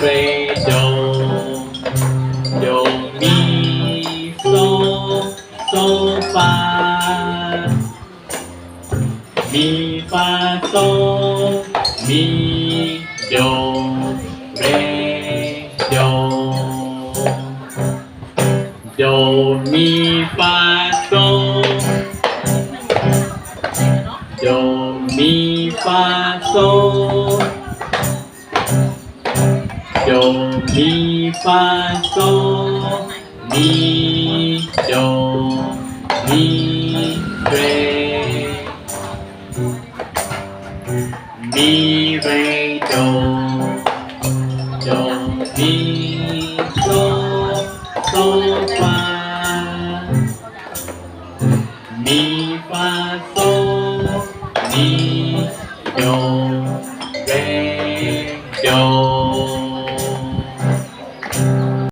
เรมีเรโดโดมีโซโซฟามีฟาโซมีโดเรโดโดมีฟาโซโดมีฟาโซ do mi fa so mi do mi re mi re do do mi do do fa mi fa so mi do